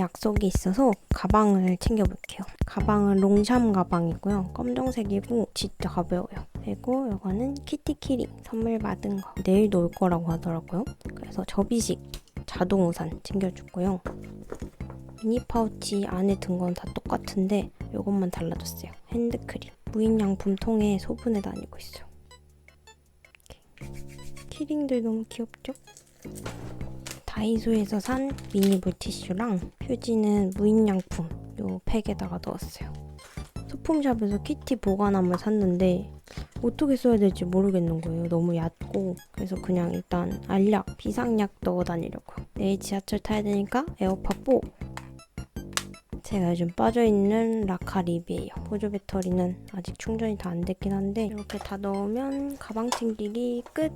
약속이 있어서 가방을 챙겨볼게요. 가방은 롱샴 가방이고요. 검정색이고 진짜 가벼워요. 그리고 이거는 키티 키링 선물 받은 거. 내일도 올 거라고 하더라고요. 그래서 접이식 자동 우산 챙겨줬고요. 미니 파우치 안에 든 건 다 똑같은데 이것만 달라졌어요. 핸드크림. 무인양품 통에 소분해 다니고 있어요. 키링들 너무 귀엽죠? 다이소에서 산 미니 물티슈랑 휴지는 무인양품 요 팩에다가 넣었어요. 소품샵에서 키티 보관함을 샀는데 어떻게 써야 될지 모르겠는 거예요. 너무 얕고 그래서 그냥 일단 알약, 비상약 넣어 다니려고요. 내일 지하철 타야 되니까 에어팟 4 제가 요즘 빠져있는 라카립이에요. 보조 배터리는 아직 충전이 다 안 됐긴 한데 이렇게 다 넣으면 가방 챙기기 끝!